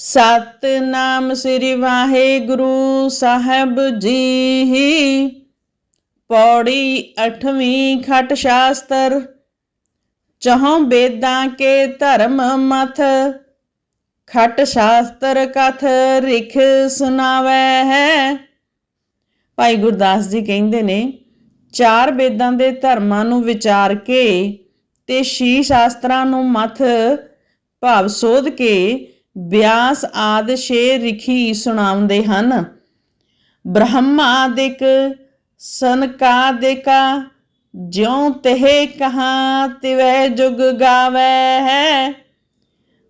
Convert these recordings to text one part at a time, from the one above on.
ਸਤਨਾਮ ਸ੍ਰੀ ਵਾਹਿਗੁਰੂ ਸਾਹਿਬ ਜੀ। ਪੌੜੀ ਅਠਵੀਂ ਖਟ ਸ਼ਾਸਤਰ, ਚਹੁ ਬੇਦਾਂ ਕੇ ਧਰਮ ਮਥ। ਖਟ ਸ਼ਾਸਤਰ ਕਥ ਰਿਖ ਸੁਨਾਵੈ ਹੈ। ਭਾਈ ਗੁਰਦਾਸ ਜੀ ਕਹਿੰਦੇ ਨੇ, ਚਾਰ ਬੇਦਾਂ ਦੇ ਧਰਮਾਂ ਨੂੰ ਵਿਚਾਰ ਕੇ ਤੇ ਸ਼ੀ ਸ਼ਾਸਤਰਾਂ ਨੂੰ ਮਥ ਭਾਵ ਸੋਧ ਕੇ ਬਿਆਸ ਆਦ ਛੇ ਰਿਖੀ ਸੁਣਾਉਂਦੇ ਹਨ। ਬ੍ਰਹਮਾਦਿਕ ਸਨਕਾਦਿਕਾ ਜਿਉ ਤਹਿ ਕਹਾ ਤਿਵੈ ਜੁਗ ਗਾਵੈ ਹੈ।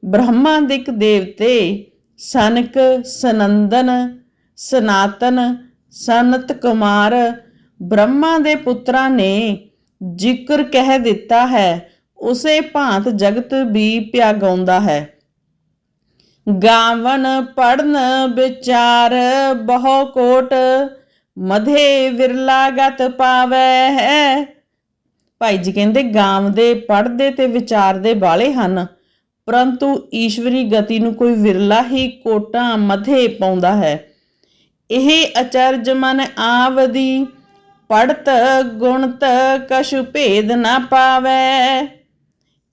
ਬ੍ਰਹਮਾਦਿਕ ਦੇਵਤੇ ਸਨਕ, ਸਨੰਦਨ, ਸਨਾਤਨ, ਸਨਤ ਕੁਮਾਰ, ਬ੍ਰਹਮਾ ਦੇ ਪੁੱਤਰਾਂ ਨੇ ਜ਼ਿਕਰ ਕਹਿ ਦਿੱਤਾ ਹੈ। ਉਸੇ ਭਾਂਤ ਜਗਤ ਵੀ ਪਿਆ ਗਾਉਂਦਾ ਹੈ। ਗਾਵਨ ਪੜਨ ਵਿਚਾਰ ਬਹੁ ਕੋਟ, ਮਧੇ ਵਿਰਲਾ ਗਤ ਪਾਵੈ ਹੈ। ਭਾਈ ਜੀ ਕਹਿੰਦੇ ਗਾਵਦੇ ਪੜਦੇ ਤੇ ਵਿਚਾਰਦੇ ਬਾਲੇ ਹਨ, ਪਰੰਤੂ ਈਸ਼ਵਰੀ ਗਤੀ ਨੂੰ ਕੋਈ ਵਿਰਲਾ ਹੀ ਕੋਟਾਂ ਮਧੇ ਪਾਉਂਦਾ ਹੈ। ਇਹ ਅਚਰਜ ਮਨ ਆਵਦੀ ਪੜਤ ਗੁਣਤ ਕਛੁ ਭੇਦ ਨਾ ਪਾਵੈ।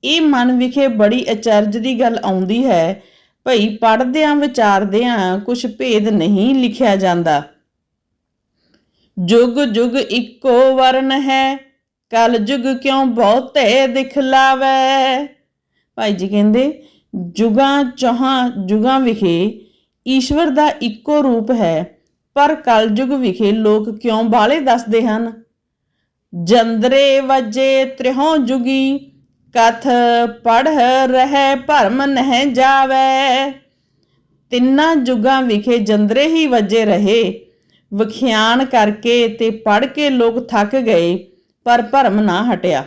ਇਹ ਮਨ ਵਿਖੇ ਬੜੀ ਅਚਰਜ ਦੀ ਗੱਲ ਆਉਂਦੀ ਹੈ। ਭਈ ਪੜਦਿਆਂ ਵਿਚਾਰਦਿਆਂ ਕੁਛ ਭੇਦ ਨਹੀਂ ਲਿਖਿਆ ਜਾਂਦਾ। ਜੁਗ ਜੁਗ ਇੱਕੋ ਵਰਨ ਹੈ, ਕਲ ਜੁਗ ਕਿਉ ਬਹੁਤੇ ਦਿਖਲਾਵੈ ਭਾਈ ਜੀ ਕਹਿੰਦੇ, ਜੁਗਾਂ ਚੌਹਾਂ ਜੁਗਾਂ ਵਿਖੇ ਈਸ਼ਵਰ ਦਾ ਇੱਕੋ ਰੂਪ ਹੈ, ਪਰ ਕਲਯੁਗ ਵਿਖੇ ਲੋਕ ਕਿਉਂ ਬਾਲੇ ਦੱਸਦੇ ਹਨ? ਜੰਦਰੇ ਵਜੇ ਤ੍ਰਿਹੋਂ ਜੁਗੀ ਕਥ ਪੜ ਰਹਿ ਭਰਮ ਨਹਿ ਜਾਵੇ। ਤਿੰਨਾਂ ਜੁਗਾਂ ਵਿਖੇ ਜੰਦਰੇ ਹੀ ਵਜੇ ਰਹੇ। ਵਿਖਿਆਨ ਕਰਕੇ ਤੇ ਪੜ ਕੇ ਲੋਕ ਥੱਕ ਗਏ, ਪਰ ਭਰਮ ਨਾ ਹਟਿਆ।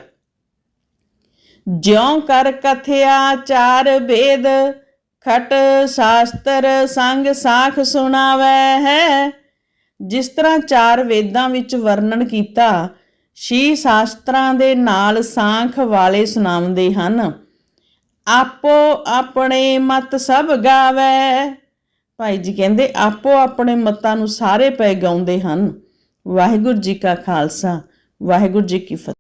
ਜਿਉ ਕਰ ਕਥਿਆ ਚਾਰ ਵੇਦ ਖਟ ਸ਼ਾਸਤਰ ਸੰਗ ਸਾਖ ਸੁਣਾਵੈ ਹੈ। ਜਿਸ ਤਰ੍ਹਾਂ ਚਾਰ ਵੇਦਾਂ ਵਿੱਚ ਵਰਣਨ ਕੀਤਾ ਸ਼ੀ ਸ਼ਾਸਤਰਾਂ ਦੇ ਨਾਲ ਸਾਖ ਵਾਲੇ ਸੁਣਾਉਂਦੇ ਹਨ। ਆਪੋ ਆਪਣੇ ਮਤ ਸਭ ਗਾਵੇ। ਭਾਈ ਜੀ ਕਹਿੰਦੇ, ਆਪੋ ਆਪਣੇ ਮਤਾਂ ਨੂੰ ਸਾਰੇ ਪੈ ਗਾਉਂਦੇ ਹਨ। ਵਾਹਿਗੁਰੂ ਜੀ ਕਾ ਖਾਲਸਾ, ਵਾਹਿਗੁਰੂ ਜੀ ਕੀ ਫਤਿਹ।